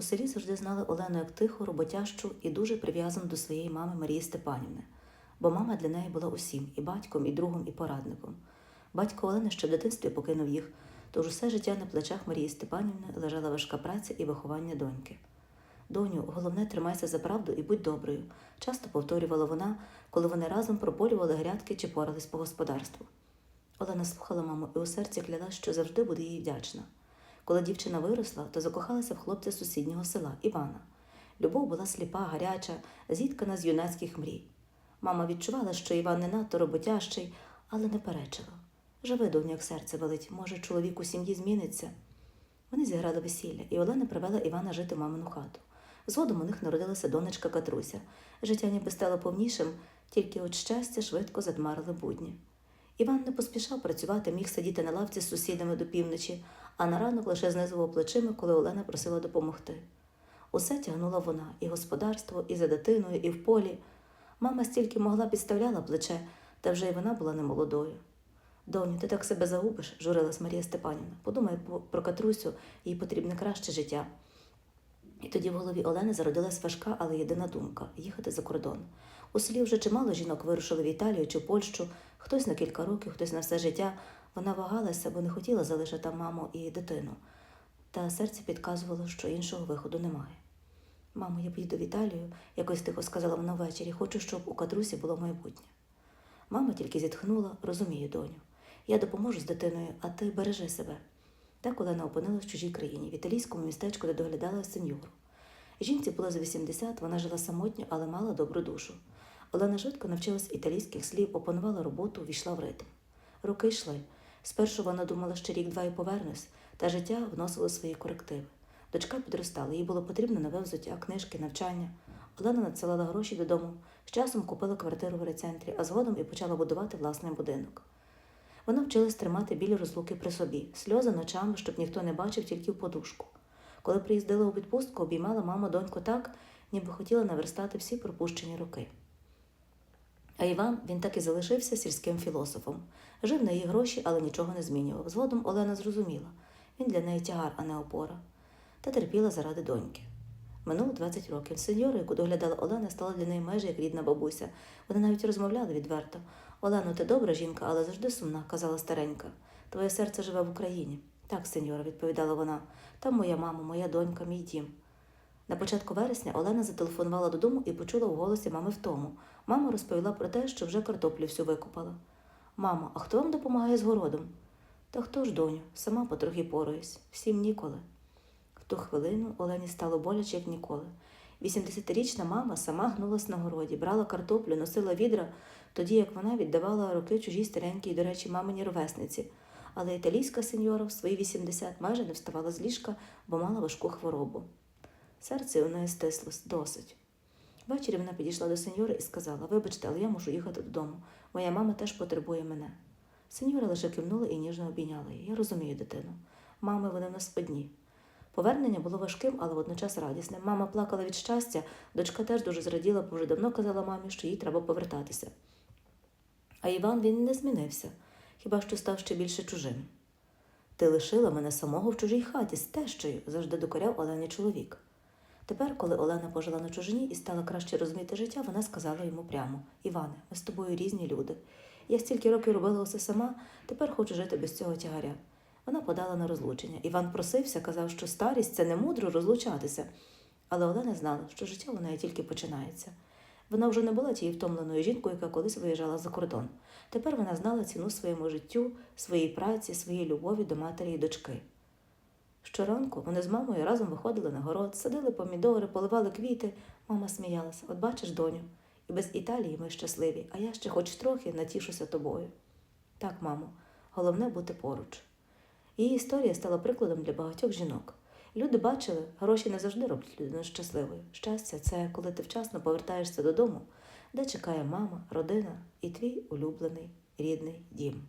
У селі завжди знали Олену як тиху, роботящу і дуже прив'язану до своєї мами Марії Степанівни, бо мама для неї була усім і батьком, і другом, і порадником. Батько Олени ще в дитинстві покинув їх, тож усе життя на плечах Марії Степанівни лежала важка праця і виховання доньки. Доню, головне тримайся за правду і будь доброю, часто повторювала вона, коли вони разом прополювали грядки чи порались по господарству. Олена слухала маму і у серці клялась, що завжди буде їй вдячна. Коли дівчина виросла, то закохалася в хлопця сусіднього села Івана. Любов була сліпа, гаряча, зіткана з юнацьких мрій. Мама відчувала, що Іван не надто роботящий, але не перечила. Живи, доню, як серце велить, може, чоловік у сім'ї зміниться. Вони зіграли весілля, і Олена привела Івана жити в мамину хату. Згодом у них народилася донечка Катруся. Життя ніби стало повнішим, тільки от щастя швидко задмарили будні. Іван не поспішав працювати, міг сидіти на лавці з сусідами до півночі, а на ранок лише знизував плечима, коли Олена просила допомогти. Усе тягнула вона і господарство, і за дитиною, і в полі. Мама стільки могла підставляла плече, та вже й вона була немолодою. Доню, ти так себе загубиш, журилась Марія Степанівна. Подумай про Катрусю, їй потрібне краще життя. І тоді в голові Олени зародилась важка, але єдина думка їхати за кордон. У селі вже чимало жінок вирушили в Італію чи Польщу, хтось на кілька років, хтось на все життя. Вона вагалася, бо не хотіла залишити маму і дитину. Та серце підказувало, що іншого виходу немає. Мамо, я поїду в Італію, якось тихо сказала вона ввечері, хочу, щоб у кадрусі було майбутнє. Мама тільки зітхнула, розумію, доню. Я допоможу з дитиною, а ти бережи себе. Так Олена опинилась в чужій країні, в італійському містечку, де доглядала сеньору. Жінці було за 80, вона жила самотньо, але мала добру душу. Олена швидко навчилась італійських слів, опанувала роботу, війшла в ритм. Роки йшли. Спершу вона думала, що рік-два і повернусь, та життя вносило свої корективи. Дочка підростала, їй було потрібно нове взуття, книжки, навчання. Олена надсилала гроші додому, з часом купила квартиру в райцентрі, а згодом і почала будувати власний будинок. Вона вчилась тримати білі розлуки при собі, сльози ночами, щоб ніхто не бачив тільки в подушку. Коли приїздила у відпустку, обіймала мама доньку так, ніби хотіла наверстати всі пропущені роки. А Іван він так і залишився сільським філософом. Жив на її гроші, але нічого не змінював. Згодом Олена зрозуміла він для неї тягар, а не опора, та терпіла заради доньки. Минуло 20 років. Сеньора, яку доглядала Олена, стала для неї майже як рідна бабуся. Вони навіть розмовляли відверто. Олено, ти добра жінка, але завжди сумна, казала старенька. Твоє серце живе в Україні. Так, сеньора, відповідала вона. Там моя мама, моя донька, мій дім. На початку вересня Олена зателефонувала додому і почула в голосі мами втому. Мама розповіла про те, що вже картоплю всю викопала. Мамо, а хто вам допомагає з городом? Та хто ж, доню, сама потрохи пораюсь, всім ніколи. В ту хвилину Олені стало боляче, як ніколи. 80-річна мама сама гнулась на городі, брала картоплю, носила відра, тоді як вона віддавала роки чужій старенькій, до речі, маминій ровесниці. Але італійська сеньора в свої 80 майже не вставала з ліжка, бо мала важку хворобу. Серце у неї стислось досить. Ввечері вона підійшла до сеньори і сказала: Вибачте, але я мушу їхати додому. Моя мама теж потребує мене. Сеньора лише кивнула і ніжно обійняла її. Я розумію дитину. Мами, вони в нас одні. Повернення було важким, але водночас радісним. Мама плакала від щастя, дочка теж дуже зраділа, бо вже давно казала мамі, що їй треба повертатися. А Іван він не змінився, хіба що став ще більше чужим. Ти лишила мене самого в чужій хаті з тещою, завжди докоряв Олені чоловік. Тепер, коли Олена пожила на чужині і стала краще розуміти життя, вона сказала йому прямо: Іване, ми з тобою різні люди. Я стільки років робила усе сама, тепер хочу жити без цього тягаря. Вона подала на розлучення. Іван просився, казав, що старість це не мудро розлучатися. Але Олена знала, що життя у неї тільки починається. Вона вже не була тією втомленою жінкою, яка колись виїжджала за кордон. Тепер вона знала ціну своєму життю, своїй праці, своїй любові до матері і дочки. Щоранку вони з мамою разом виходили на город, садили помідори, поливали квіти. Мама сміялася: От бачиш, доню, і без Італії ми щасливі, а я ще хоч трохи натішуся тобою. Так, мамо, головне бути поруч. Її історія стала прикладом для багатьох жінок. Люди бачили, гроші не завжди роблять людину щасливою. Щастя це коли ти вчасно повертаєшся додому, де чекає мама, родина і твій улюблений рідний дім.